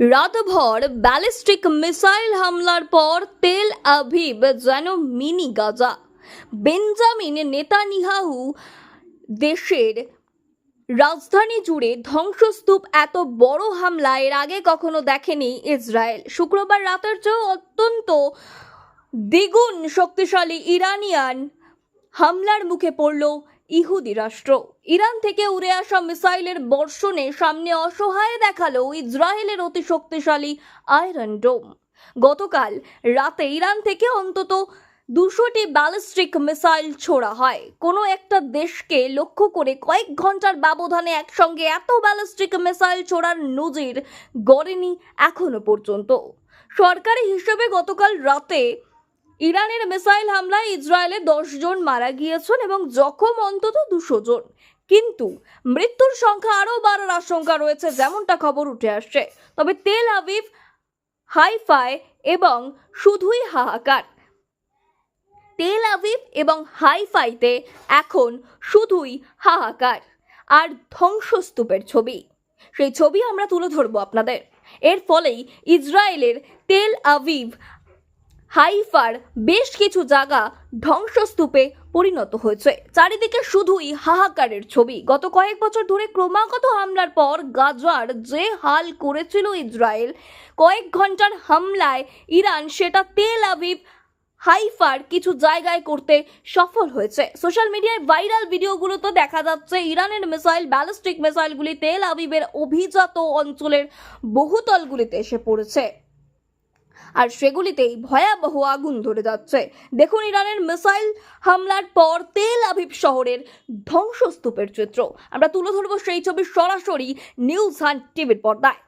রাতভর ballistic missile হামলার পর তেল আভিব যেন মিনি গাজা। বেঞ্জামিন নেতানিয়াহু দেশের রাজধানী জুড়ে ধ্বংসস্তূপ এত বড় হামলা, এর আগে কখনো দেখেনি ইসরায়েল। শুক্রবার রাতের চেয়েও অত্যন্ত দ্বিগুণ শক্তিশালী ইরানিয়ান হামলার মুখে পড়ল ইহুদি রাষ্ট্র। ইরান থেকে উড়ে আসা মিসাইলের বর্ষণে সামনে অসহায় দেখাল ইসরায়েলের অতি শক্তিশালী আয়রন ডোম। গতকাল রাতে ইরান থেকে অন্তত দুশোটি ব্যালিস্টিক মিসাইল ছোড়া হয়। কোনো একটা দেশকে লক্ষ্য করে কয়েক ঘণ্টার ব্যবধানে একসঙ্গে এত ব্যালিস্টিক মিসাইল ছোড়ার নজির গড়েনি এখনও পর্যন্ত। সরকারি হিসেবে গতকাল রাতে ইরানের মিসাইল হামলায় ইসরায়েলে জন মারা গিয়েছেন এবং জখম অন্তত দুশো জন। কিন্তু মৃত্যুর সংখ্যা আরও বাড়ার আশঙ্কা রয়েছে, যেমনটা খবর উঠে আসছে। তবে তেল আবিব, হাইফাই এবং শুধুই হাহাকার। তেল আবিব এবং হাইফাইতে এখন শুধুই হাহাকার আর ধ্বংসস্তূপের ছবি। সেই ছবি আমরা তুলে ধরবো আপনাদের। এর ফলেই ইসরায়েলের তেল আবিব হাইফার বেশ কিছু জায়গা ধ্বংসস্তূপে পরিণত হয়েছে। চারিদিকে শুধুই হাহাকারের ছবি। গত কয়েক বছর ধরে ক্রমাগত হামলার পর গাজার যে হাল করেছিল ইসরায়েল, কয়েক ঘণ্টার হামলায় ইরান সেটা তেল আবিব হাইফার কিছু জায়গায় করতে সফল হয়েছে। সোশ্যাল মিডিয়ায় ভাইরাল ভিডিওগুলোতে দেখা যাচ্ছে, ইরানের মিসাইল, ব্যালিস্টিক মিসাইলগুলি তেল আবিবের অভিজাত অঞ্চলের বহুতলগুলিতে এসে পড়েছে। আর সেগুলিতেই ভয়াবহ আগুন ধরে যাচ্ছে। দেখুন ইরানের মিসাইল হামলার পর তেল আভিব শহরের ধ্বংসস্তূপের চিত্র। আমরা তুলে ধরবো সেই ছবি সরাসরি নিউজ হান্ট টিভির পর্দায়।